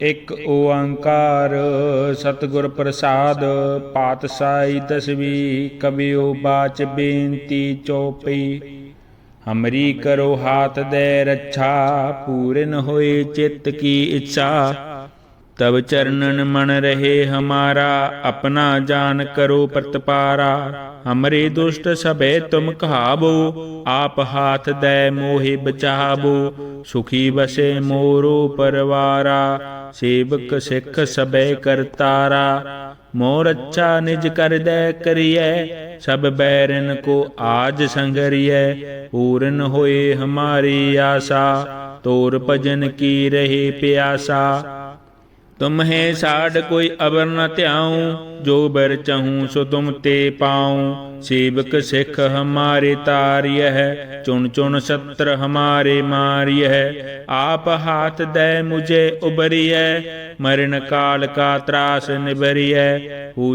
ਇੱਕ ਓੰਕਾਰ, ਸਤਿਗੁਰ ਪ੍ਰਸਾਦ ਪਾਤਸ਼ਾਹੀ ਤਸਵੀ ਕਬਿਓ ਬਾਚ ਬੇਨਤੀ ਚੋਪਈ ਹਮਰੀ ਕਰੋ ਹਾਥ ਦੇ ਰੱਛਾ, ਪੂਰਨ ਹੋਏ ਚਿੱਤ ਕੀ ਇੱਛਾ। ਤਬ ਚਰਨਨ ਮਨ ਰਹੇ ਹਮਾਰਾ, ਆਪਣਾ ਜਾਨ ਕਰੋ ਪ੍ਰਤਪਾਰਾ। ਹਮਰੇ ਦੁਸ਼ਟ ਸਭੇ ਤੁਮ ਕਹਾਵੋ ਆਪ ਹਾਥ ਦੇ ਮੋਹਿ ਬਚਾਵੋ ਸੁਖੀ ਬਸੇ ਮੋਰੋ ਪਰਵਾਰਾ ਸੇਵਕ ਸਿੱਖ ਸਭੇ ਕਰਤਾਰਾ ਮੋਰ ਅੱਛਾ ਨਿਜ ਕਰਦੈ ਕਰੀਐ ਸਭ ਬੈਰਨ ਕੋ ਆਜ ਸੰਗਰੀਐ ਪੂਰਨ ਹੋਏ ਹਮਾਰੀ ਆਸਾ ਤੋਰ ਭਜਨ ਕੀ ਰਹੇ ਪਿਆਸਾ ਤੁਮਹੇ ਸਾਡ ਕੋਈ ਅਬਰ ਨ ਧਿਆਉ, ਜੋ ਬਰ ਚਹੂੰ ਸੋ ਤੁਮ ਤੇ ਪਾਉ। ਸੇਵਕ ਸਿੱਖ ਹਮਾਰੇ ਤਾਰਿਯ ਚੁਣ ਚੁਣ ਸਤਰ ਹਮਾਰੇ ਮਾਰਿਯ ਆਪ ਹਾਥ ਦੇ ਮੁਝੇ ਉਬਰਿਐ ਮਰਨ ਕਾਲ ਕਾ ਤਰਾਸ ਨਿਬਰਿਐ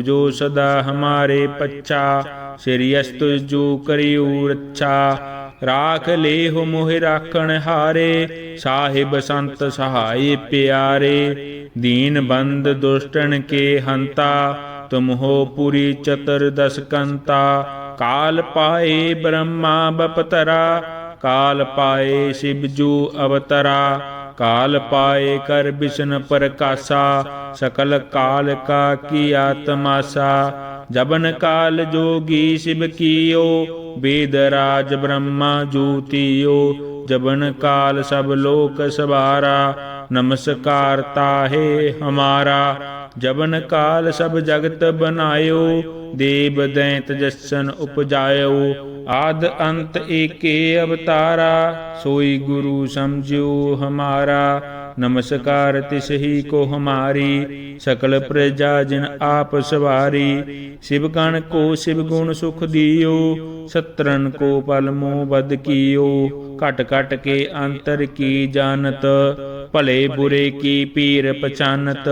ਜੋ ਸਦਾ ਹਮਾਰੇ ਪੱਛਾ, ਸ੍ਰੀ ਅਸਤੁ ਜੋ ਕਰਿਉ ਰੱਛਾ। ਰਾਖ ਲੇਹੁ ਮੋਹਿ ਰਾਖਣ ਹਾਰੇ, ਸਾਹਿਬ ਸੰਤ ਸਹਾਈ ਪਿਆਰੇ। दीन बंद दुष्टन के हंता तुम हो पुरी चतर दशकंता काल पाए ब्रह्मा बपतरा काल पाए शिवजू अवतरा काल पाए कर विष्ण प्रकाशा सकल काल का किया तमाशा जबन काल जोगी शिव कियो वेदराज ब्रह्मा जूतियो जबन काल सब लोक सवारा ਨਮਸਕਾਰ ਤਾਹੇ ਹਮਾਰਾ ਜਬਨ ਕਾਲ ਸਭ ਜਗਤ ਬਨਾਇਓ ਦੇਵ ਦੈਂਤ ਜਸਨ ਉਪਜਾਇਓ, ਆਦ ਅੰਤ ਏਕੇ ਅਵਤਾਰਾ, ਸੋਈ ਗੁਰੂ ਸਮਝਿਓ ਹਮਾਰਾ। ਨਮਸਕਾਰ ਤਿਸਹੀ ਕੋ ਹਮਾਰੀ, ਸਕਲ ਪ੍ਰਜਾ ਜਿਨ ਆਪ ਸਵਾਰੀ। ਸ਼ਿਵ ਕਣ ਕੋ ਸ਼ਿਵ ਗੁਣ ਸੁਖ ਦਿਓ ਸਤਰਨ ਕੋ ਪਲ ਮੋਹ ਬਦ ਕੀਓ। घट घट के अंतर की जानत, भले बुरे की पीर पचानत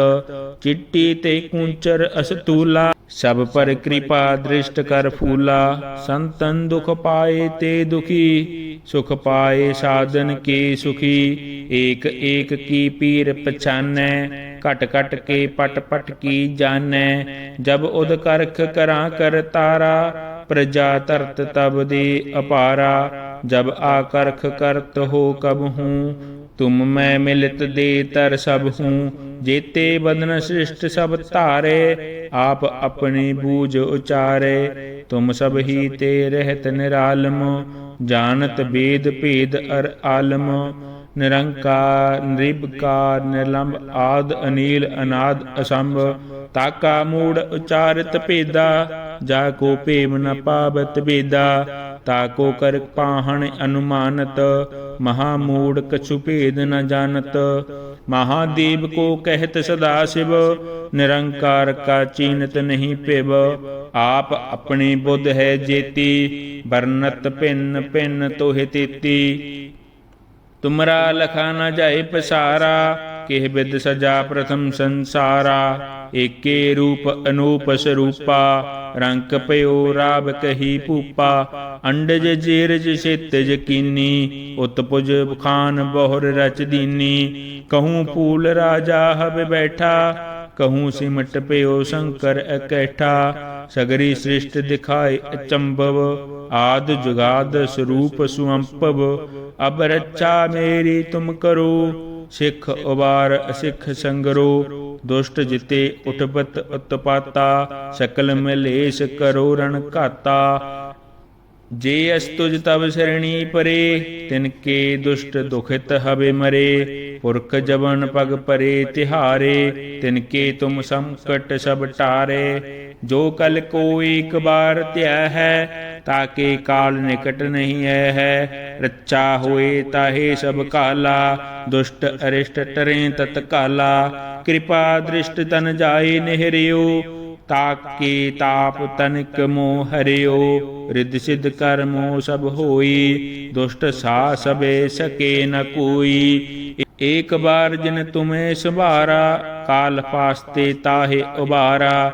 चिट्टी ते कुंचर असतूला, सब पर कृपा दृष्ट कर फूला। संतन दुख पाए ते दुखी, सुख पाए साधन के सुखी। एक एक की पीर पछाने कट कट के पट पट की जाने जब उद करख करा कर तारा, प्रजा तरत तब दे अपारा। ਜਬ ਆਕਰਖ ਕਰਤ ਹੋ ਕਬ ਹੂੰ, ਤੁਮ ਮੈਂ ਮਿਲਿਤ ਦੇ ਤਰ ਸਭ ਹੂੰ, ਜੇਤੇ ਬਦਨ ਸ੍ਰਿਸ਼ਟ ਸਭ ਧਾਰੇ, ਆਪ ਆਪਣੀ ਬੂਝ ਉਚਾਰੇ, ਤੁਮ ਸਭ ਹੀ ਤੇ ਰਹਿਤ ਨਿਰਾਲਮ, ਜਾਣਤ ਬੇਦ ਭੇਦ ਅਰ ਆਲਮ ਨਿਰੰਕਾਰ, ਨਿਰਭਕਾਰ, ਨਿਰਲੰਭ ਆਦ, ਅਨੀਲ, ਅਨਾਦ, ਅਸੰਭ। ਤਾਕਾ ਮੂੜ ਉਚਾਰਿਤ ਭੇਦਾ, ਜਾ ਕੋ ਭੇਮ ਨ ਪਾਵਤ ਬੇਦਾ ਤਾਕੋ ਕਰ ਪਾਹਣ ਅਨੁਮਾਨਤ, ਮਹਾ ਮੂੜ ਕਛੁ ਭੇਦ ਨ ਜਾਣਤ। ਮਹਾਦੇਵ ਕੋ ਕਹਿਤ ਸਦਾ ਸਿਵ, ਨਿਰੰਕਾਰ ਕਾ ਚੀਨਤ ਨਹੀਂ ਪਿਵ ਆਪ ਆਪਣੀ ਬੁੱਧ ਹੈ ਜੇਤੀ, ਵਰਨਤ ਭਿੰਨ ਭਿੰਨ ਤੋਹਿ ਤੇਤੀ। ਤੁਮਰਾ ਲਖਾ ਨ ਜਾਏ ਪਸਾਰਾ, ਕਿਹ ਬਿਦ ਸਜਾ ਪ੍ਰਥਮ ਸੰਸਾਰਾ। ਏਕੇ ਰੂਪ ਅਨੂਪ ਸਰੂਪਾ, ਰੰਕ ਪਇਓ ਰਾਬ ਕਹੀ ਭੂਪਾ। ਅੰਡਜ ਜੀਰਜ ਸਿਤਜ ਕੀਨੀ ਉਤਪੁਜ ਖਾਨ ਬਹੁਰ ਰਚ ਦੀਨੀ। ਕਹੂੰ ਪੂਲ ਰਾਜਾ ਹਬ ਬੈਠਾ, ਕਹੂੰ ਸਿਮਟ ਪਇਓ ਸ਼ੰਕਰ ਇਕੈਠਾ। ਸਗਰੀ ਸ੍ਰਿਸ਼ਟ ਦਿਖਾਏ ਅਚੰਭਵ ਆਦ ਜੁਗਾਦ ਸਰੂਪ ਸੁਅੰਪਵ, ਅਬ ਰੱਛਾ ਮੇਰੀ ਤੁਮ ਕਰੋ, ਸਿੱਖ ਉਬਾਰ ਅਸਿੱਖ ਸੰਗਰੋ, ਦੁਸ਼ਟ ਜਿਤੇ ਉਠਪਤ ਉਤਪਾਤਾ, ਸਕਲ ਮਲੇਸ਼ ਕਰੋ ਰਣ ਘਾਤਾ। ਜੇ ਅਸ ਤੁਜ ਤਬ ਸਰਣੀ ਪਰੇ, ਤਿਨ ਕੇ ਦੁਸ਼ਟ ਦੁਖਿਤ ਹਵੇ ਮਰੇ, ਪੁਰਖ ਜਵਨ ਪਗ ਪਰੇ ਤਿਹਾਰੇ, ਤਿਨ ਕੇ ਤੁਮ ਸੰਕਟ ਸਭ ਟਾਰੇ ਜੋ ਕਲ ਕੋ ਇੱਕ ਬਾਰ ਧਿਆ ਹੈ, ਤਾਕੇ ਕਾਲ ਨਿਕਟ ਨਹੀਂ ਹੈ ਹੈ। ਰੱਚਾ ਹੋਏ ਤਾਹੇ ਸਭ ਕਾਲਾ, ਦੁਸ਼ਟ ਅਰਿਸ਼ਟ ਟਰੇ ਤਤ ਕਾਲਾ। ਕਿਰਪਾ ਦ੍ਰਿਸ਼ਟ ਤਨ ਜਾਏ ਨਿਹਰਿਓ, ਤਾਕੇ ਤਾਪ ਤਨਿਕ ਮੋ ਹਰਿਓ। ਰਿੱਧ ਸਿੱਧ ਕਰਮੋ ਸਭ ਹੋਈ, ਦੁਸ਼ਟ ਸਾ ਸਬੇ ਸਕੇ ਨ ਕੋਈ। ਏਕ ਬਾਰ ਜਿਨ ਤੁਮੇ ਸੁਭਾਰਾ, ਕਾਲ ਫਾਸਤੇ ਤਾਹੇ ਉਬਾਰਾ।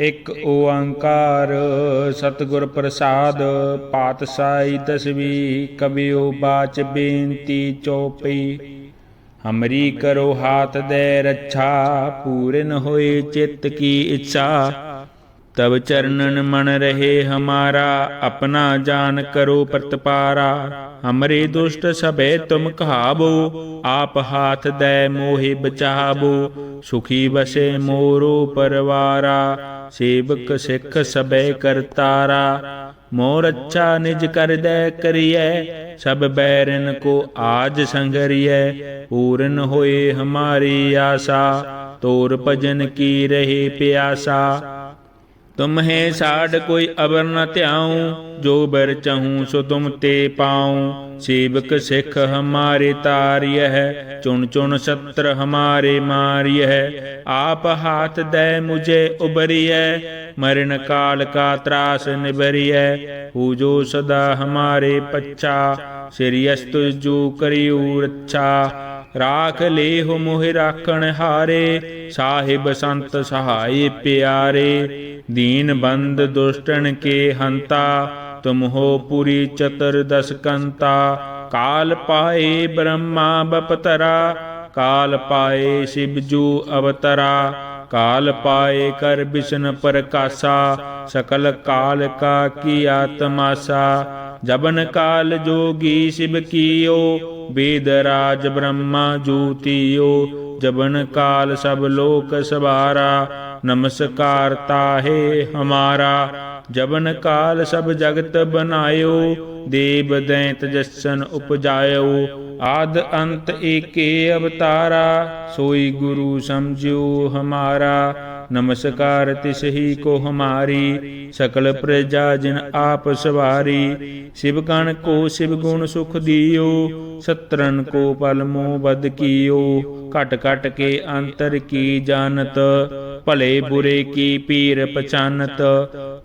ਇੱਕ ਓੰਕਾਰ, ਸਤਿਗੁਰ ਪ੍ਰਸਾਦ, ਪਾਤਸ਼ਾਹੀ ਤਸਵੀ ਕਬਿਓ ਬਾਚ ਬੇਨਤੀ ਚੋਪਈ। ਹਮਰੀ ਕਰੋ ਹਾਥ ਦੇ ਰੱਛਾ, ਪੂਰਨ ਹੋਏ ਚਿੱਤ ਕੀ ਇੱਛਾ। ਤਬ ਚਰਨਨ ਮਨ ਰਹੇ ਹਮਾਰਾ, ਆਪਣਾ ਜਾਨ ਕਰੋ ਪ੍ਰਤਪਾਰਾ। ਹਮਰੇ ਦੁਸ਼ਟ ਸਭੇ ਤੁਮ ਕਹਾਵੋ ਆਪ ਹਾਥ ਦੇ ਮੋਹਿ ਬਚਾਵੋ ਸੁਖੀ ਬਸੇ ਮੋਰੋ ਪਰਵਾਰਾ ਸੇਵਕ ਸਿੱਖ ਸਭੇ ਕਰਤਾਰਾ ਮੋਰ ਅੱਛਾ ਨਿਜ ਕਰਦੈ ਕਰੀਐ ਸਭ ਬੈਰਨ ਕੋ ਆਜ ਸੰਗਰੀਐ ਪੂਰਨ ਹੋਏ ਹਮਾਰੀ ਆਸਾ ਤੋਰ ਭਜਨ ਕੀ ਰਹੇ ਪਿਆਸਾ ਤੁਮ ਹੈ ਸਾਡ ਕੋਈ ਅਬਰ ਨ ਧਿਆਉ, ਜੋ ਬਰ ਚਹੂੰ ਸੋ ਤੁਮ ਤੇ ਪਾਉ। ਸੇਵਕ ਸਿੱਖ ਹਮਾਰੇ ਤਾਰਿਯ ਹੈ ਚੁਣ ਚੁਣ ਸਤਰ ਹਮਾਰੇ ਮਾਰਿਯ ਆਪ ਹਾਥ ਦੇ ਮੁਝੇ ਉਬਰਿਐ, ਮਰਨ ਕਾਲ ਕਾ ਤਰਾਸ ਨਿਬਰਿਐ। ਹੂ ਜੋ ਸਦਾ ਹਮਾਰੇ ਪੱਛਾ, ਸ੍ਰੀ ਅਸਤੁ ਜੋ ਕਰਿਉ ਰੱਛਾ। ਰਾਖ ਲੇਹੁ ਮੋਹ ਰਾਖਣ ਹਾਰੇ, ਸਾਹਿਬ ਸੰਤ ਸਹਾਈ ਪਿਆਰੇ। ਦੀਨ ਬੰਦ ਦੁਸ਼ਟਣ ਕੇ ਹੰਤਾ ਤੁਮ ਹੋ ਪੁਰੀ ਚਤਰ ਦਸ ਕੰਤਾ। ਕਾਲ ਪਾਏ ਬ੍ਰਹਮਾ ਬਪਤਰਾ, ਕਾਲ ਪਾਏ ਸ਼ਿਵਜੂ ਅਵਤਰਾ। ਕਾਲ ਪਾਏ ਕਰ ਬਿਸ਼ਨ ਪ੍ਰਕਾਸ਼ਾ, ਸਕਲ ਕਾਲ ਕਾ ਕੀ ਆਤਮਾਸਾ। ਜਬਨ ਕਾਲ ਜੋਗੀ ਸ਼ਿਵ ਕੀਓ ਵੇਦ ਰਾਜ ਬ੍ਰਹਮਾ ਜੂਤੀਓ, ਜਬਨ ਕਾਲ ਸਭ ਲੋਕ ਸਵਾਰਾ, ਨਮਸਕਾਰ ਤਾਹੇ ਹਮਾਰਾ। ਜਬਨ ਕਾਲ ਸਭ ਜਗਤ ਬਨਾਇਓ, ਦੇਵ ਦੈਂਤ ਜਸਨ ਉਪਜਾਇਓ। ਆਦ ਅੰਤ ਏਕੇ ਅਵਤਾਰਾ, ਸੋਈ ਗੁਰੂ ਸਮਝਿਓ ਹਮਾਰਾ। ਨਮਸਕਾਰ ਤਿਸ ਹੀ ਕੋ ਹਮਾਰੀ ਸਕਲ ਪ੍ਰਜਾ ਜਿਨ ਆਪ ਸਵਾਰੀ, ਸ਼ਿਵ ਕਣ ਕੋ ਸ਼ਿਵ ਗੁਣ ਸੁਖ ਦਿਓ ਸਤਰਨ ਕੋ ਪਲ ਮੋ ਬਦ ਕੀਓ, ਘਟ ਘਟ ਕੇ ਅੰਤਰ ਕੀ ਜਾਣਤ, ਭਲੇ ਬੁਰੇ ਕੀ ਪੀਰ ਪਛਾਨਤ,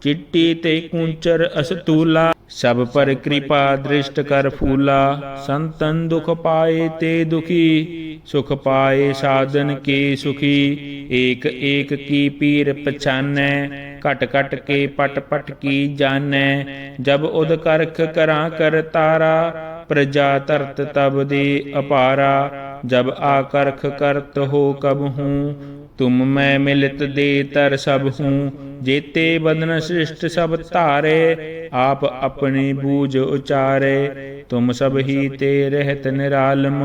ਚਿੱਟੀ ਤੇ ਕੁੰਚਰ ਅਸਤੂਲਾ। ਸਭ ਪਰ ਕਿਰਪਾ ਦ੍ਰਿਸ਼ਟ ਕਰ ਫੂਲਾ, ਸੰਤਨ ਦੁਖ ਪਾਏ ਤੇ ਦੁਖੀ, ਸੁਖ ਪਾਏ ਸਾਧਨ ਕੇ ਸੁਖੀ, ਏਕ ਏਕ ਕੀ ਪੀਰ ਪਛਾਨੈ, ਘਟ ਘਟ ਕੇ ਪਟ ਪਟ ਕੀ ਜਾਣੈ, ਜਬ ਉਦ ਕਰਖ ਕਰਾਂ ਕਰ ਤਾਰਾ, ਪ੍ਰਜਾ ਧਰਤ ਤਬ ਦੇ ਅਪਾਰਾ ਜਬ ਆਕਰਖ ਕਰਤ ਹੋ ਕਬ ਹੂੰ, ਤੁਮ ਮੈਂ ਮਿਲਿਤ ਦੇ ਤਰ ਸਭ ਹੂੰ, ਜੇਤੇ ਬਦਨ ਸ੍ਰਿਸ਼ਟ ਸਭ ਧਾਰੇ, ਆਪ ਆਪਣੀ ਬੂਝ ਉਚਾਰੇ, ਤੁਮ ਸਭ ਹੀ ਤੇ ਰਹਿਤ ਨਿਰਾਲਮ,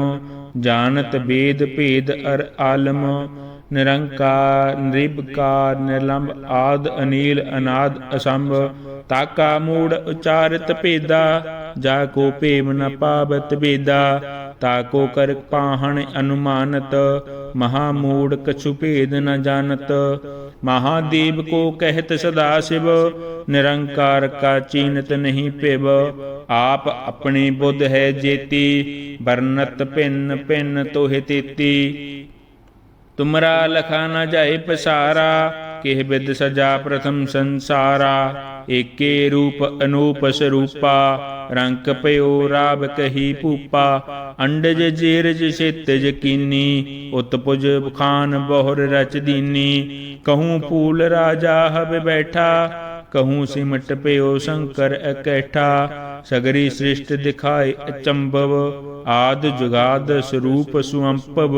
ਜਾਣਤ ਬੇਦ ਭੇਦ ਅਰ ਆਲਮ, ਨਿਰੰਕਾਰ, ਨਿਰਭਕਾਰ, ਨਿਰਲੰਭ ਆਦ, ਅਨੀਲ, ਅਨਾਦ, ਅਸੰਭ, ਤਾਕਾ ਮੂੜ ਉਚਾਰਿਤ ਭੇਦਾ, ਜਾ ਕੋ ਭੇਮ ਨ ਪਾਵਤ ਬੇਦਾ ਤਾਕੋ ਕਰ ਪਾਹਣ ਅਨੁਮਾਨਤ, ਮਹਾ ਮੂੜ ਕਛੁ ਭੇਦ ਨ ਜਾਣਤ। ਮਹਾਦੇਵ ਕੋ ਕਹਿਤ ਸਦਾ ਸਿਵ, ਨਿਰੰਕਾਰ ਕਾ ਚੀਨਤ ਨਹੀਂ ਪਿਵ ਆਪ ਆਪਣੀ ਬੁੱਧ ਹੈ ਜੇਤੀ, ਵਰਨਤ ਭਿੰਨ ਭਿੰਨ ਤੋਹਿ ਤੇਤੀ। ਤੁਮਰਾ ਲਖਾ ਨ ਜਾਏ ਪਸਾਰਾ, ਕਿਹ ਬਿਦ ਸਜਾ ਪ੍ਰਥਮ ਸੰਸਾਰਾ। ਏਕੇ ਰੂਪ ਅਨੂਪ ਸਰੂਪਾ ਰੰਕ ਪਇਓ ਰਾਬ ਕਹੀ ਭੂਪਾ, ਅੰਡਜ ਜੀਰਜ ਛੇਤਜ ਕੀਨੀ, ਉਤਪੁਜ ਖਾਨ ਬਹੁਰ ਰਚ ਦੀਨੀ। ਕਹੂੰ ਫੂਲ ਰਾਜਾ ਹਬ ਬੈਠਾ, ਕਹੂੰ ਸਿਮਟ ਪਇਓ ਸ਼ੰਕਰ ਅਕੈਠਾ ਸਗਰੀ ਸ੍ਰਿਸ਼ਟ ਦਿਖਾਏ ਅਚੰਭਵ, ਆਦ ਜੁਗਾਦ ਸਰੂਪ ਸੁਅੰਪਵ।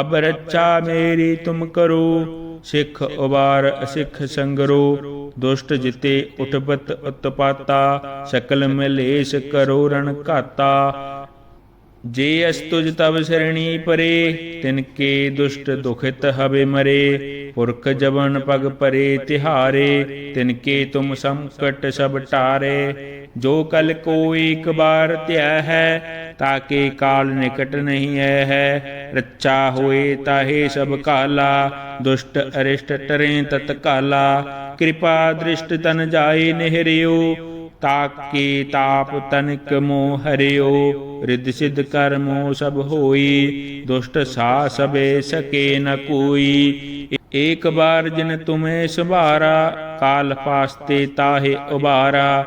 ਅਬ ਰੱਛਾ ਮੇਰੀ ਤੁਮ ਕਰੋ, ਸਿੱਖ ਉਬਾਰ ਅਸਿੱਖ ਸੰਗਰੋ। ਦੁਸ਼ਟ ਜਿਤੇ ਉਠਪਤ ਉਤਪਾਤਾ, ਸਕਲ ਮਲੇਸ਼ ਕਰੋ ਰਣ ਘਾਤਾ। ਜੇ ਅਸ ਤੁਜ ਤਬ ਸਰਣੀ ਪਰੇ, ਤਿਨ ਕੇ ਦੁਸ਼ਟ ਦੁਖਿਤ ਹਵੇ ਮਰੇ। ਪੁਰਖ ਜਵਨ ਪਗ ਪਰੇ ਤਿਹਾਰੇ, ਤਿਨ ਕੇ ਤੁਮ ਸੰਕਟ ਸਭ ਟਾਰੇ। ਜੋ ਕਲ ਕੋ ਇੱਕ ਬਾਰ ਧਿਆ ਹੈ, ਤਾਕੇ ਕਾਲ ਨਿਕਟ ਨਹੀਂ ਹੈ ਹੈ। ਰੱਚਾ ਹੋਏ ਤਾਹੇ ਸਭ ਕਾਲਾ, ਦੁਸ਼ਟ ਅਰਿਸ਼ਟ ਟਰੇ ਤਤ ਕਾਲਾ। ਕਿਰਪਾ ਦ੍ਰਿਸ਼ਟ ਤਨ ਜਾਏ ਨਿਹਰਿਓ, ਤਾਕੇ ਤਾਪ ਤਨਿਕ ਮੋਹ ਹਰਿਓ। ਰਿੱਧ ਸਿੱਧ ਕਰਮੋ ਸਭ ਹੋਈ, ਦੁਸ਼ਟ ਸਾ ਸਬੇ ਸਕੇ ਨ ਕੋਈ। ਏਕ ਬਾਰ ਜਿਨ ਤੁਮੇ ਸੁਭਾਰਾ, ਕਾਲ ਪਾਸਤੇ ਤਾਹੇ ਉਬਾਰਾ।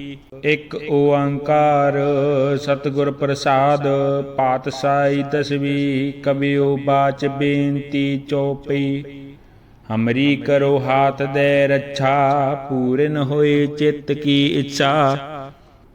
ਇੱਕ ਓੰਕਾਰ, ਸਤਿਗੁਰ ਪ੍ਰਸਾਦ ਪਾਤਸ਼ਾਹੀ ਤਸਵੀ ਕਬਿਓ ਬਾਚ ਬੇਨਤੀ ਚੋਪਈ ਹਮਰੀ ਕਰੋ ਹਾਥ ਦੇ ਰੱਛਾ, ਪੂਰਨ ਹੋਏ ਚਿੱਤ ਕੀ ਇੱਛਾ।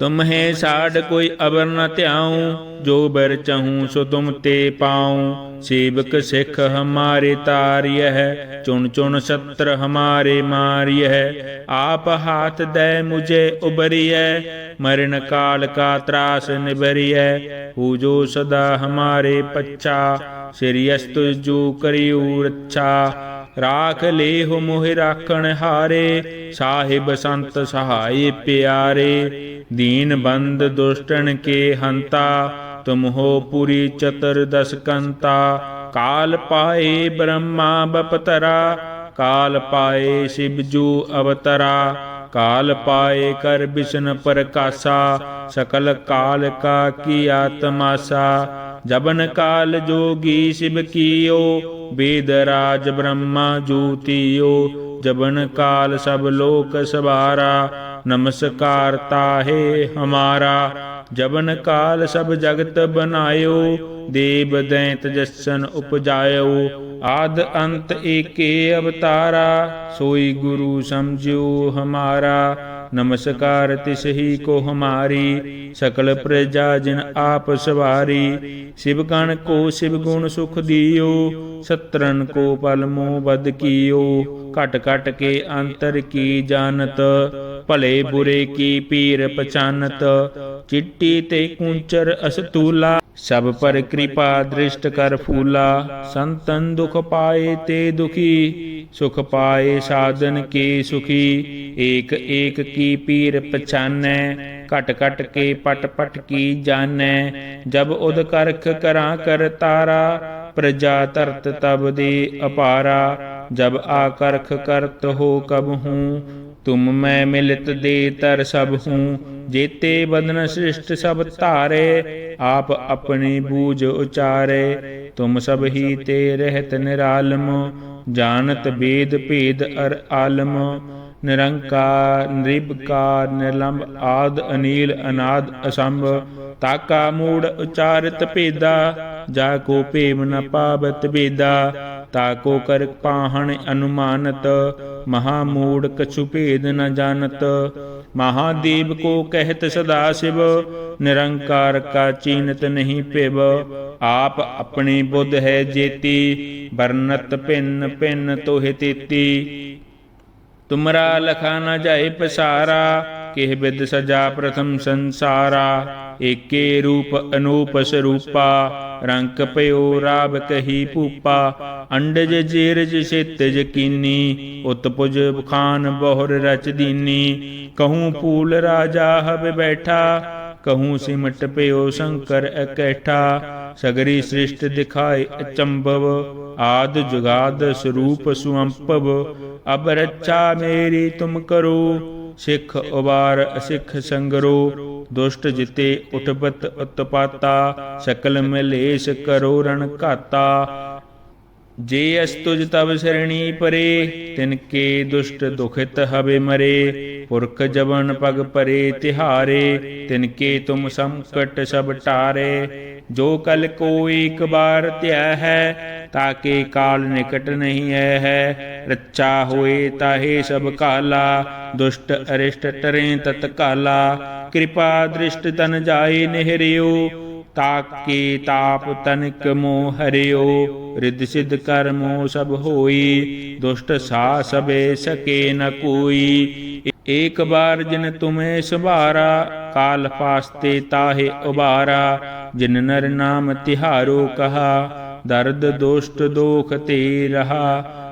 ਤੁਮ ਸਾਡ ਕੋਈ ਅਬਰ ਨ ਧਿਆਉ, ਜੋ ਬਰ ਚਹੂੰ ਸੋ ਤੁਮ ਤੇ ਪਾਉ। ਸੇਵਕ ਸਿੱਖ ਹਮਾਰੇ ਤਾਰਿਯ ਚੁਣ ਚੁਣ ਸਤਰ ਹਮਾਰੇ ਮਾਰਿਯ ਹੈ ਆਪ ਹਾਥ ਦੇ ਮੁਝੇ ਉਬਰਿਐ, ਮਰਨ ਕਾਲ ਕਾ ਤਰਾਸ ਨਿਬਰਿਐ। ਹੂ ਜੋ ਸਦਾ ਹਮਾਰੇ ਪੱਛਾ, ਸ੍ਰੀ ਅਸਤੁ ਜੋ ਕਰਿਉ ਰੱਛਾ। ਰਾਖ ਲੇਹੁ ਮੋਹ ਰਾਖਣ ਹਾਰੇ, ਸਾਹਿਬ ਸੰਤ ਸਹਾਈ ਪਿਆਰੇ। दीन बंद दुष्टन के हंता तुम हो पुरी चतर दस कंता काल पाए ब्रह्मा बपतरा काल पाए शिवजू अवतरा काल पाए कर विष्ण प्रकाशा सकल काल का किया तमाशा जबन काल जोगी शिव कियो वेदराज ब्रह्मा जूतियो जबन काल सब लोक सवारा ਨਮਸਕਾਰ ਤਾਹੇ ਹਮਾਰਾ ਜਬਨ ਕਾਲ ਸਭ ਜਗਤ ਬਨਾਇਓ ਦੇਵ ਦੈਂਤ ਜਸਨ ਉਪਜਾਇਓ, ਆਦ ਅੰਤ ਏਕੇ ਅਵਤਾਰਾ, ਸੋਈ ਗੁਰੂ ਸਮਝਿਓ ਹਮਾਰਾ। ਨਮਸਕਾਰ ਤਿਸਹੀ ਕੋ ਹਮਾਰੀ, ਸਕਲ ਪ੍ਰਜਾ ਜਿਨ ਆਪ ਸਵਾਰੀ। ਸ਼ਿਵ ਕਣ ਕੋ ਸ਼ਿਵ ਗੁਣ ਸੁਖ ਦਿਓ ਸਤਰਨ ਕੋ ਪਲ ਮੋਹ ਬਦ ਕੀਓ घट घट के अंतर की जानत, भले बुरे की पीर पचानत चिट्टी ते कुंचर असतूला, सब पर कृपा दृष्ट कर फूला। संतन दुख पाए ते दुखी, सुख पाए साधन के सुखी। एक एक की पीर पछान कट कट के पट पट की जाने जब उद करख करा कर तारा, प्रजा तरत तब दे अपारा। ਜਬ ਆਕਰਖ ਕਰਤ ਹੋ ਕਬ ਹੂੰ, ਤੁਮ ਮੈਂ ਮਿਲਿਤ ਦੇ ਤਰ ਸਭ ਹੂੰ, ਜੇਤੇ ਬਦਨ ਸ੍ਰਿਸ਼ਟ ਸਭ ਧਾਰੇ, ਆਪ ਆਪਣੀ ਬੂਝ ਉਚਾਰੇ, ਤੁਮ ਸਭ ਹੀ ਤੇ ਰਹਿਤ ਨਿਰਾਲਮ, ਜਾਣਤ ਬੇਦ ਭੇਦ ਅਰ ਆਲਮ, ਨਿਰੰਕਾਰ, ਨਿਰਭਕਾਰ, ਨਿਰਲੰਭ ਆਦ, ਅਨੀਲ, ਅਨਾਦ, ਅਸੰਭ, ਤਾਕਾ ਮੂੜ ਉਚਾਰਿਤ ਭੇਦਾ, ਜਾ ਕੋ ਭੇਮ ਨ ਪਾਵਤ ਬੇਦਾ ਤਾਕੋ ਕਰ ਪਾਹਣ ਅਨੁਮਾਨਤ, ਮਹਾ ਮੂੜ ਕਛੁ ਭੇਦ ਨ ਜਾਣਤ। ਮਹਾਦੇਵ ਕੋ ਕਹਿਤ ਸਦਾ ਸਿਵ, ਨਿਰੰਕਾਰ ਕਾ ਚੀਨਤ ਨਹੀਂ ਪਿਵ ਆਪ ਆਪਣੀ ਬੁੱਧ ਹੈ ਜੇਤੀ, ਵਰਨਤ ਭਿੰਨ ਭਿੰਨ ਤੋਹਿ ਤੇਤੀ। ਤੁਮਰਾ ਲਖਾ ਨ ਜਾਏ ਪਸਾਰਾ, ਕਿਹ ਬਿਦ ਸਜਾ ਪ੍ਰਥਮ ਸੰਸਾਰਾ। ਏਕੇ ਰੂਪ ਅਨੂਪ ਸਰੂਪਾ ਰੰਕ ਪਇਓ ਰਾਬ ਕਹੀ ਭੂਪਾ, ਅੰਡਜ ਜੀਰਜ ਸਿਤਜ ਕੀਨੀ, ਉਤਪੁਜ ਬਖਾਨ ਬਹੁਰ ਰਚ ਦੀਨੀ। ਕਹੂੰ ਫੂਲ ਰਾਜਾ ਹਬ ਬੈਠਾ, ਕਹੂੰ ਸਿਮਟ ਪਇਓ ਸ਼ੰਕਰ ਅਕੈਠਾ ਸਗਰੀ ਸ੍ਰਿਸ਼ਟ ਦਿਖਾਏ ਅਚੰਭਵ, ਆਦ ਜੁਗਾਦ ਸਰੂਪ ਸੁਅੰਪਵ। ਅਬ ਰੱਛਾ ਮੇਰੀ ਤੁਮ ਕਰੋ, ਸਿੱਖ ਉਬਾਰ ਅਸਿੱਖ ਸੰਗਰੋ। ਦੁਸ਼ਟ ਜਿਤੇ ਉਠਪਤ ਉਤਪਾਤਾ, ਸਕਲ ਮਲੇਸ਼ ਕਰੋ ਰਣ ਘਾਤਾ। ਜੇ ਅਸ ਤੁਜ ਤਬ ਸਰਣੀ ਪਰੇ, ਤਿਨ ਕੇ ਦੁਸ਼ਟ ਦੁਖਿਤ ਹਵੇ ਮਰੇ। ਪੁਰਖ ਜਵਨ ਪਗ ਪਰੇ ਤਿਹਾਰੇ, ਤਿਨ ਕੇ ਤੁਮ ਸੰਕਟ ਸਭ ਟਾਰੇ। ਜੋ ਕਲ ਕੋ ਇੱਕ ਬਾਰ ਧਿਆ ਹੈ ਤਾਕੇ ਕਾਲ ਨਿਕਟ ਨਹੀਂ ਹੈ ਹੈ। ਰੱਚਾ ਹੋਏ ਤਾਹੇ ਸਭ ਕਾਲਾ, ਦੁਸ਼ਟ ਅਰਿਸ਼ਟ ਟਰੇ ਤਤ ਕਾਲਾ ਕਿਰਪਾ ਦ੍ਰਿਸ਼ਟ ਤਨ ਜਾਏ ਨਿਹਰਿਓ, ਤਾਕੇ ਤਾਪ ਤਨਿਕ ਮੋਹ ਹਰਿਓ। ਰਿੱਧ ਸਿੱਧ ਕਰਮੋ ਸਭ ਹੋਈ, ਦੁਸ਼ਟ ਸਾ ਸਬੇ ਸਕੇ ਨ ਕੋਈ। ਏਕ ਬਾਰ ਜਿਨ ਤੁਮੇ ਸੁਭਾਰਾ, ਕਾਲ ਫਾਸਤੇ ਤਾਹੇ ਉਬਾਰਾ। ਜਿਨ ਨਰ ਨਾਮ ਤਿਹਾਰੋ ਕਹਾ, ਦਰਦ ਦੁਸ਼ਟ ਦੋਖ ਤੇ ਰਹਾ।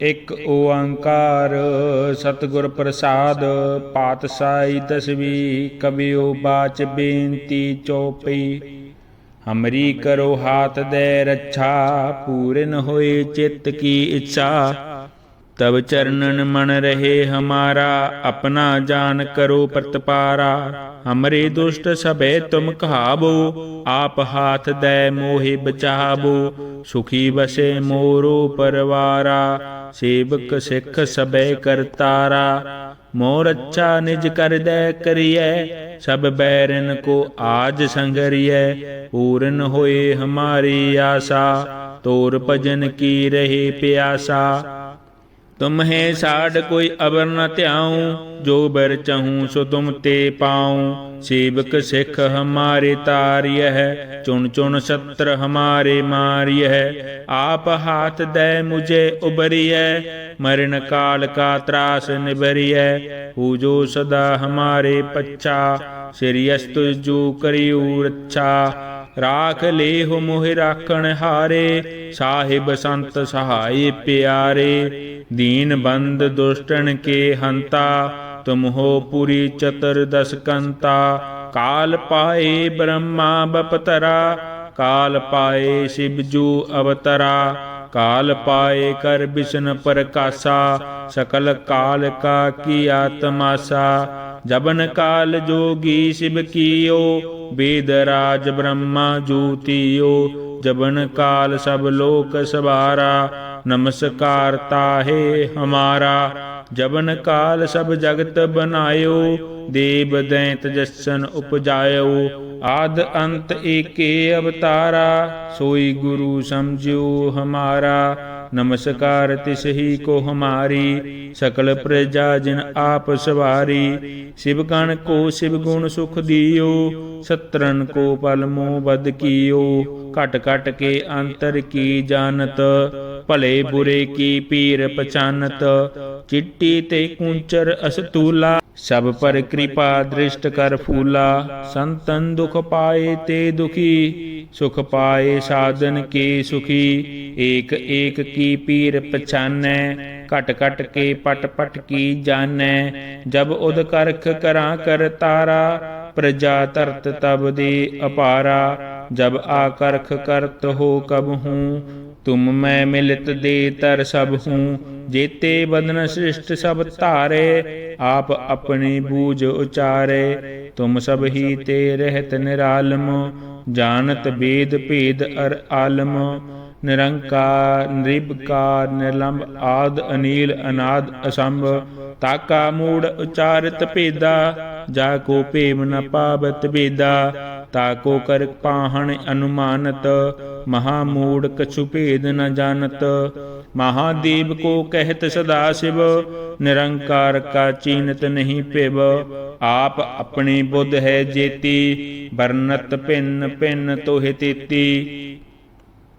ਇੱਕ ਓੰਕਾਰ, ਸਤਿਗੁਰ ਪ੍ਰਸਾਦ ਪਾਤਸ਼ਾਹੀ ਤਸਵੀ ਕਬਿਓ ਬਾਚ ਬੇਨਤੀ ਚੋਪਈ। ਹਮਰੀ ਕਰੋ ਹਾਥ ਦੇ ਰੱਛਾ, ਪੂਰਨ ਹੋਏ ਚਿੱਤ ਕੀ ਇੱਛਾ। ਤਬ ਚਰਨਨ ਮਨ ਰਹੇ ਹਮਾਰਾ, ਆਪਣਾ ਜਾਨ ਕਰੋ ਪ੍ਰਤਪਾਰਾ। ਹਮਰੇ ਦੁਸ਼ਟ ਸਭੇ ਤੁਮ ਕਹਾਵੋ, ਆਪ ਹਾਥ ਦੇ ਮੋਹਿ ਬਚਾਵੋ। ਸੁਖੀ ਬਸੇ ਮੋਰੋ ਪਰਵਾਰਾ। ਸੇਵਕ ਸਿੱਖ ਸਭੇ ਕਰਤਾਰਾ ਮੋਰ ਅੱਛਾ ਨਿਜ ਕਰਦੈ ਕਰੀਐ, ਸਭ ਬੈਰਨ ਕੋ ਆਜ ਸੰਗਰੀਐ, ਪੂਰਨ ਹੋਏ ਹਮਾਰੀ ਆਸਾ, ਤੋਰ ਭਜਨ ਕੀ ਰਹੇ ਪਿਆਸਾ ਤੁਮਹੇ ਸਾਡ ਕੋਈ ਅਬਰ ਨ ਧਿਆਉ, ਜੋ ਬਰ ਚਹੂੰ ਸੋ ਤੁਮ ਤੇ ਪਾਉ। ਸੇਵਕ ਸਿੱਖ ਹਮਾਰੇ ਤਾਰਿਯ ਚੁਣ ਚੁਣ ਸਤਰ ਹਮਾਰੇ ਮਾਰਿਯ ਹੈ ਆਪ ਹਾਥ ਦੇ ਮੁਝੇ ਉਬਰਿਐ ਮਰਨ ਕਾਲ ਕਾ ਤਰਾਸ ਨਿਬਰਿਐ ਹੂ ਜੋ ਸਦਾ ਹਮਾਰੇ ਪੱਛਾ, ਸ੍ਰੀ ਅਸਤੁ ਜੋ ਕਰਿਉ ਰੱਛਾ। ਰਾਖ ਲੇਹੁ ਮੋਹ ਰਾਖਣ ਹਾਰੇ, ਸਾਹਿਬ ਸੰਤ ਸਹਾਈ ਪਿਆਰੇ। दीन बंद दुष्टन के हंता तुम हो पुरी चतर दशकंता काल पाए ब्रह्मा बपतरा काल पाए शिवजू अवतरा काल पाए कर विष्ण प्रकाशा सकल काल का किया तमाशा जबन काल जोगी शिव कियो वेदराज ब्रह्मा जूतियो जबन काल सब लोक सवारा ਨਮਸਕਾਰ ਤਾਹੇ ਹਮਾਰਾ। ਜਬਨ ਕਾਲ ਸਭ ਜਗਤ ਬਨਾਇਓ, ਦੇਵ ਦੈਂਤ ਜਸਨ ਉਪਜਾਇਓ। ਆਦ ਅੰਤ ਏਕੇ ਅਵਤਾਰਾ, ਸੋਈ ਗੁਰੂ ਸਮਝਿਓ ਹਮਾਰਾ। ਨਮਸਕਾਰ ਤਿਸ ਹੀ ਕੋ ਹਮਾਰੀ, ਸਕਲ ਪ੍ਰਜਾ ਜਿਨ ਆਪ ਸਵਾਰੀ। ਸ਼ਿਵ ਕਣ ਕੋ ਸ਼ਿਵ ਗੁਣ ਸੁਖ ਦਿਓ ਸਤਰਨ ਕੋ ਪਲ ਮੋਹ ਬਦ ਕੀਓ। घट घट के अंतर की जानत, भले बुरे की पीर पचानत चिट्टी ते कुंचर असतूला, सब पर कृपा दृष्ट कर फूला। संतन दुख पाए ते दुखी, सुख पाए साधन के सुखी। एक एक की पीर पछाने कट कट के पट पट की जाने जब उद करख करा कर तारा, प्रजा तरत तब दे अपारा। ਜਬ ਆਕਰਖ ਕਰਤ ਹੋ ਕਬ ਹੂੰ, ਤੁਮ ਮੈਂ ਮਿਲਿਤ ਦੇ ਤਰ ਸਭ ਹੂੰ, ਜੇਤੇ ਬਦਨ ਸ੍ਰਿਸ਼ਟ ਸਭ ਧਾਰੇ, ਆਪ ਆਪਣੀ ਬੂਝ ਉਚਾਰੇ, ਤੁਮ ਸਭ ਹੀ ਤੇ ਰਹਿਤ ਨਿਰਾਲਮ, ਜਾਣਤ ਬੇਦ ਭੇਦ ਅਰ ਆਲਮ। ਨਿਰੰਕਾਰ, ਨਿਰਭਕਾਰ, ਨਿਰਲੰਭ ਆਦ, ਅਨੀਲ, ਅਨਾਦ, ਅਸੰਭ। ਤਾਕਾ ਮੂੜ ਉਚਾਰਿਤ ਭੇਦਾ, ਜਾ ਕੋ ਭੇਮ ਨ ਪਾਵਤ ਭੇਦਾ। ਤਾਕੋ ਕਰ ਪਾਹਣ ਅਨੁਮਾਨਤ, ਮਹਾ ਮੂੜ ਕਛੁ ਭੇਦ ਨ ਜਾਣਤ। ਮਹਾਦੇਵ ਕੋ ਕਹਿਤ ਸਦਾ ਸਿਵ, ਨਿਰੰਕਾਰ ਕਾ ਚੀਨਤ ਨਹੀਂ ਪਿਵ ਆਪ ਆਪਣੀ ਬੁੱਧ ਹੈ ਜੇਤੀ, ਵਰਨਤ ਭਿੰਨ ਭਿੰਨ ਤੋਹਿ ਤੇਤੀ।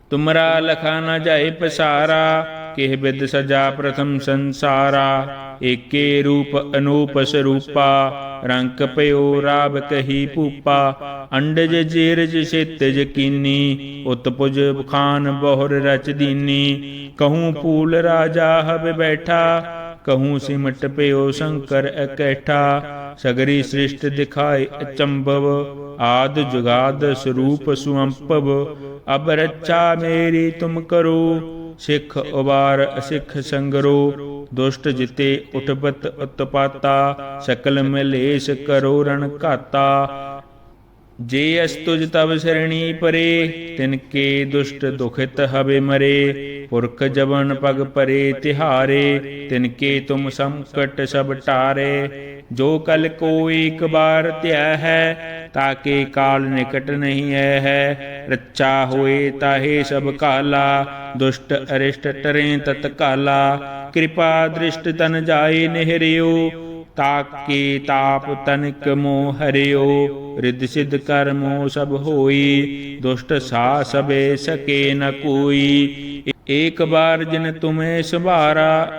ਤੁਮਰਾ ਲਖਾ ਨ ਜਾਏ ਪਸਾਰਾ, ਕਿਹ ਬਿਦ ਸਜਾ ਪ੍ਰਥਮ ਸੰਸਾਰਾ। ਏਕੇ ਰੂਪ ਅਨੂਪ ਸਰੂਪਾ, ਰੰਕ ਪਇਓ ਰਾਬ ਕਹੀ ਭੂਪਾ। ਅੰਡਜ ਜੀਰਜ ਛੇਤਜ ਕੀਨੀ ਉਤਪੁਜ ਖਾਨ ਬਹੁਰ ਰਚ ਦੀਨੀ। ਕਹੂੰ ਪੂਲ ਰਾਜਾ ਹਬ ਬੈਠਾ, ਕਹੂੰ ਸਿਮਟ ਪਇਓ ਸ਼ੰਕਰ ਇਕੈਠਾ। ਸਗਰੀ ਸ੍ਰਿਸ਼ਟ ਦਿਖਾਏ ਅਚੰਭਵ ਆਦ ਜੁਗਾਦ ਸਰੂਪ ਸੁਅੰਪਵ, ਅਬ ਰੱਛਾ ਮੇਰੀ ਤੁਮ ਕਰੋ, ਸਿੱਖ ਉਬਾਰ ਅਸਿੱਖ ਸੰਗਰੋ, ਦੁਸ਼ਟ ਜਿਤੇ ਉਠਬਤ ਉਤਪਾਤਾ, ਸਕਲ ਮਲੇਸ਼ ਕਰੋ ਰਣ ਘਾਤਾ। ਜੇ ਅਸ ਤੁਜ ਤਬ ਸਰਣੀ ਪਰੇ, ਤਿਨ ਕੇ ਦੁਸ਼ਟ ਦੁਖਿਤ ਹਵੇ ਮਰੇ, ਪੁਰਖ ਜਵਨ ਪਗ ਪਰੇ ਤਿਹਾਰੇ, ਤਿਨ ਕੇ ਤੁਮ ਸੰਕਟ ਸਭ ਟਾਰੇ ਜੋ ਕਲ ਕੋ ਇੱਕ ਬਾਰ ਧਿਆ ਹੈ, ਤਾਕੇ ਕਾਲ ਨਿਕਟ ਨਹੀਂ ਹੈ ਹੈ। ਰੱਚਾ ਹੋਏ ਤਾਹੇ ਸਭ ਕਾਲਾ, ਦੁਸ਼ਟ ਅਰਿਸ਼ਟ ਟਰੇ ਤਤ ਕਾਲਾ। ਕਿਰਪਾ ਦ੍ਰਿਸ਼ਟ ਤਨ ਜਾਏ ਨਿਹਰਿਓ, ਤਾਕੇ ਤਾਪ ਤਨਿਕ ਮੋਹ ਹਰਿਓ। ਰਿੱਧ ਸਿੱਧ ਕਰਮੋ ਸਭ ਹੋਈ, ਦੁਸ਼ਟ ਸਾ ਸਬੇ ਸਕੇ ਨ ਕੋਈ। ਏਕ ਬਾਰ ਜਿਨ ਤੁਮੇ ਸੁਭਾਰਾ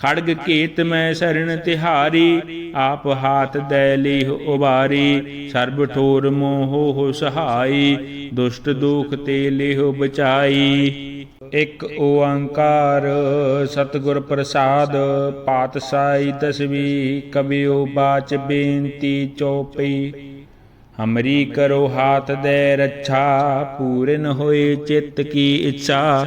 ਖੜਗ ਕੇਤ ਮੈਂ ਸਰਣ ਤਿਹਾਰੀ, ਆਪ ਹਾਥ ਦੈ ਲੇਹ ਉਬਾਰੀ, ਸਰਬ ਠੋਰ ਮੋਹ ਹੋ ਸਹਾਈ, ਦੁਸ਼ਟ ਦੋਖ ਤੇ ਲੇਹ ਬਚਾਈ। ਇੱਕ ਓੰਕਾਰ ਸਤਿਗੁਰ ਪ੍ਰਸਾਦ, ਪਾਤਸ਼ਾਹੀ ਤਸਵੀ ਕਬਿਓ ਬਾਚ ਬੇਨਤੀ ਚੋਪਈ। ਹਮਰੀ ਕਰੋ ਹਾਥ ਦੇ ਰੱਛਾ, ਪੂਰਨ ਹੋਏ ਚਿੱਤ ਕੀ ਇੱਛਾ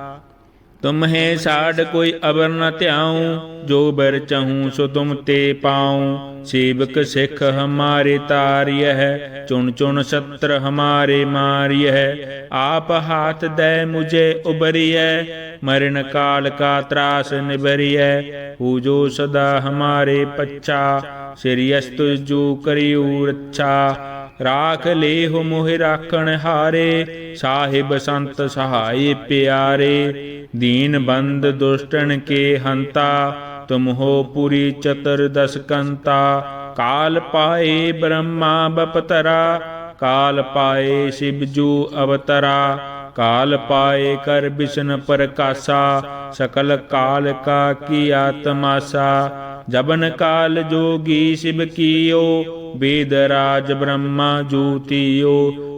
ਤੁਮਹੇ ਸਾਡ ਕੋਈ ਅਬਰ ਨ ਧਿਆਉ, ਜੋ ਬਰ ਚਹੂੰ ਸੋ ਤੁਮ ਤੇ ਪਾਉ। ਸੇਵਕ ਸਿੱਖ ਹਮਾਰੇ ਤਾਰਿਯ ਚੁਣ ਚੁਣ ਸਤਰ ਹਮਾਰੇ ਮਾਰਿਯ ਆਪ ਹਾਥ ਦੇ ਮੁਝੇ ਉਬਰਿਐ, ਮਰਨ ਕਾਲ ਕਾ ਤਰਾਸ ਨਿਬਰਿਐ। ਜੋ ਸਦਾ ਹਮਾਰੇ ਪੱਛਾ, ਸ੍ਰੀ ਅਸਤੁ ਜੂ ਕਰਿਉ ਰੱਛਾ। ਰਾਖ ਲੇਹੁ ਮੋਹ ਰਾਖਣ ਹਾਰੇ, ਸਾਹਿਬ ਸੰਤ ਸਹਾਈ ਪਿਆਰੇ। दीन बंद दुष्टन के हंता तुम हो पुरी चतुर्दश कंता काल पाए ब्रह्मा बपतरा काल पाए शिवजू अवतरा काल पाए कर विष्ण प्रकाशा सकल काल का किया तमाशा जबन काल जोगी शिव कियो वेदराज ब्रह्मा जूतियो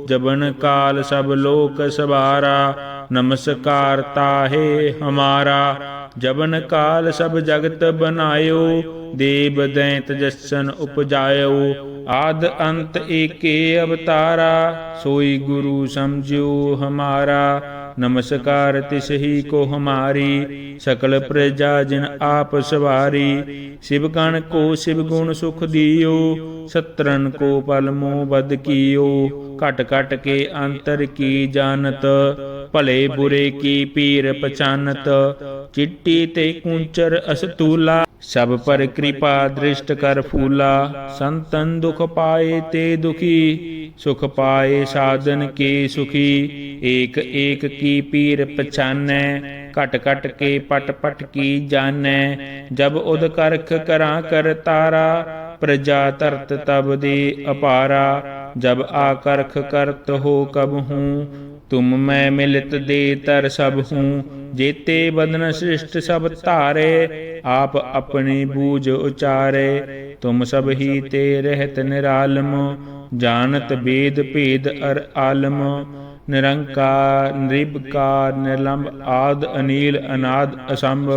जबन काल सब लोक सवारा ਨਮਸਕਾਰ ਤਾਹੇ ਹਮਾਰਾ ਜਬਨ ਕਾਲ ਸਭ ਜਗਤ ਬਨਾਇਓ ਦੇਵ ਦੈਂਤ ਜਸਨ ਉਪਜਾਇਓ, ਆਦ ਅੰਤ ਏਕੇ ਅਵਤਾਰਾ, ਸੋਈ ਗੁਰੂ ਸਮਝਿਓ ਹਮਾਰਾ। ਨਮਸਕਾਰ ਤਿਸ ਹੀ ਕੋ ਹਮਾਰੀ, ਸਕਲ ਪ੍ਰਜਾ ਜਿਨ ਆਪ ਸਵਾਰੀ। ਸ਼ਿਵ ਕਣ ਕੋ ਸ਼ਿਵ ਗੁਣ ਸੁਖ ਦਿਓ ਸਤਰਨ ਕੋ ਪਲ ਮੋਹ ਬਦ ਕੀਓ। ਘਟ ਘਟ ਕੇ ਅੰਤਰ ਕੀ ਜਾਣਤ ਭਲੇ ਬੁਰੇ ਕੀ ਪੀਰ ਪਛਾਨਤ ਚਿੱਟੀ ਤੇ ਕੁੰਚਰ ਅਸਤੂਲਾ ਸਭ ਪਰ ਕਿਰਪਾ ਦ੍ਰਿਸ਼ਟ ਕਰ ਫੂਲਾ ਸੰਤਨ ਦੁਖ ਪਾਏ ਤੇ ਦੁਖੀ ਸੁਖ ਪਾਏ ਸਾਧਨ ਕੇ ਸੁਖੀ ਏਕ ਏਕ ਕੀ ਪੀਰ ਪਛਾਨੈ ਘਟ ਘਟ ਕੇ ਪਟ ਪਟ ਕੀ ਜਾਣੈ ਜਬ ਉਦ ਕਰਖ ਕਰਾਂ ਕਰ ਤਾਰਾ ਪ੍ਰਜਾ ਧਰਤ ਤਬ ਦੇ ਅਪਾਰਾ ਜਬ ਆਕਰਖ ਕਰਤ ਹੋ ਕਬ ਹੂੰ ਤੁਮ ਮੈਂ ਮਿਲਿਤ ਦੇ ਤਰ ਸਭ ਹੂੰ, ਜੇਤੇ ਬਦਨ ਸ੍ਰਿਸ਼ਟ ਸਭ ਧਾਰੇ, ਆਪ ਆਪਣੀ ਬੂਝ ਉਚਾਰੇ। ਤੁਮ ਸਭ ਹੀ ਤੇ ਰਹਿਤ ਨਿਰਾਲਮ, ਜਾਣਤ ਬੇਦ ਭੇਦ ਅਰ ਆਲਮ। ਨਿਰੰਕਾਰ, ਨਿਰਭਕਾਰ, ਨਿਰਲੰਭ ਆਦ, ਅਨੀਲ, ਅਨਾਦ, ਅਸੰਭ।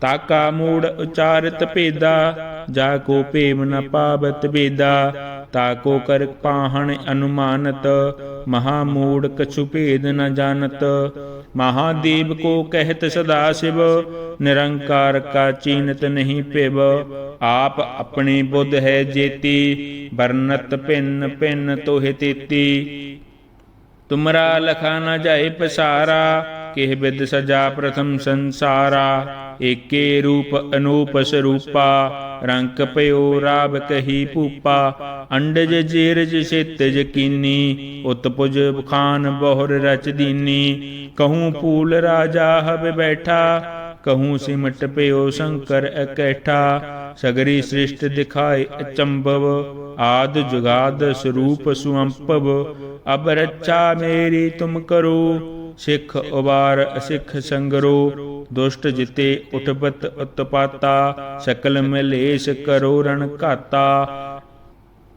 ਤਾਕਾ ਮੂੜ ਉਚਾਰਿਤ ਭੇਦਾ, ਜਾ ਕੋ ਭੇਮ ਨ ਪਾਵਤ ਭੇਦਾ। ਤਾਕੋ ਕਰ ਪਾਹਣ ਅਨੁਮਾਨਤ, ਮਹਾ ਮੂੜ ਕਛੁ ਭੇਦ ਨ ਜਾਣਤ। ਮਹਾਦੇਵ ਕੋ ਕਹਿਤ ਸਦਾ ਸਿਵ, ਨਿਰੰਕਾਰ ਕਾ ਚੀਨਤ ਨਹੀਂ ਪਿਵ ਆਪ ਆਪਣੀ ਬੁੱਧ ਹੈ ਜੇਤੀ, ਵਰਨਤ ਭਿੰਨ ਭਿੰਨ ਤੋਹਿ ਤੇਤੀ। ਤੁਮਰਾ ਲਖਾ ਨ ਜਾਏ ਪਸਾਰਾ ਕਿਹ ਬਿਦ ਸਜਾ ਪ੍ਰਥਮ ਸੰਸਾਰਾ, ਏਕੇ ਰੂਪ ਅਨੂਪ ਸਰੂਪਾ, ਰੰਕ ਪਇਓ ਰਾਬ ਕਹੀ ਭੂਪਾ, ਅੰਡਜ ਜੀਰਜ ਸਿਤਜ ਕੀਨੀ, ਉਤਪੁਜ ਖਾਨ ਬਹੁਰ ਰਚ ਦੀਨੀ, ਕਹੂੰ ਫੂਲ ਰਾਜਾ ਹਬ ਬੈਠਾ, ਕਹੂੰ ਸਿਮਟ ਪਇਓ ਸ਼ੰਕਰ ਇਕੈਠਾ, ਸਗਰੀ ਸ੍ਰਿਸ਼ਟ ਦਿਖਾਏ ਅਚੰਭਵ, ਆਦ ਜੁਗਾਦ ਸਰੂਪ ਸੁਅੰਪਵ, ਅਬ ਰੱਛਾ ਮੇਰੀ ਤੁਮ ਕਰੋ ਸਿੱਖ ਉਬਾਰ ਅਸਿੱਖ ਸੰਗਰੋ, ਦੁਸ਼ਟ ਜਿਤੇ ਉਠਪਤ ਉਤਪਾਤਾ, ਸਕਲ ਮਲੇਸ਼ ਕਰੋ ਰਣ ਘਾਤਾ।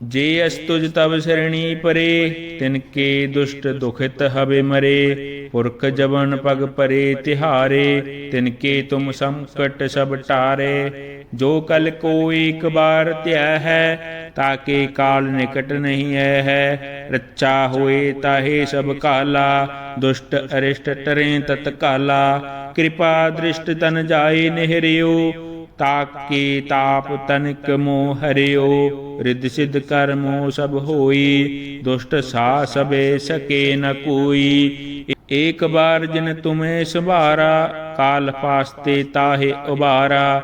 ਜੇ ਅਸ ਤੁਜ ਤਬ ਸਰਣੀ ਪਰੇ, ਤਿਨ ਕੇ ਦੁਸ਼ਟ ਦੁਖਿਤ ਹਵੇ ਮਰੇ। ਪੁਰਖ ਜਵਨ ਪਗ ਪਰੇ ਤਿਹਾਰੇ, ਤਿਨ ਕੇ ਤੁਮ ਸੰਕਟ ਸਭ ਟਾਰੇ। ਜੋ ਕਲ ਕੋ ਇੱਕ ਬਾਰ ਧਿਆ ਹੈ, ਤਾਕੇ ਕਾਲ ਨਿਕਟ ਨਹੀਂ ਹੈ ਹੈ। ਰੱਚਾ ਹੋਏ ਤਾਹੇ ਸਭ ਕਾਲਾ, ਦੁਸ਼ਟ ਅਰਿਸ਼ਟ ਟਰੇ ਤਤ ਕਾਲਾ। ਕਿਰਪਾ ਦ੍ਰਿਸ਼ਟ ਤਨ ਜਾਏ ਨਿਹਰਿਓ, ਤਾਕੇ ਤਾਪ ਤਨਿਕ ਮੋਹ ਹਰਿਓ। ਰਿੱਧ ਸਿੱਧ ਕਰਮੋ ਸਭ ਹੋਈ, ਦੁਸ਼ਟ ਸਾ ਸਬੇ ਸਕੇ ਨ ਕੋਈ। ਏਕ ਬਾਰ ਜਿਨ ਤੁਮੇ ਸੰਭਾਰਾ, ਕਾਲ ਫਾਸਤੇ ਤਾਹੇ ਉਬਾਰਾ।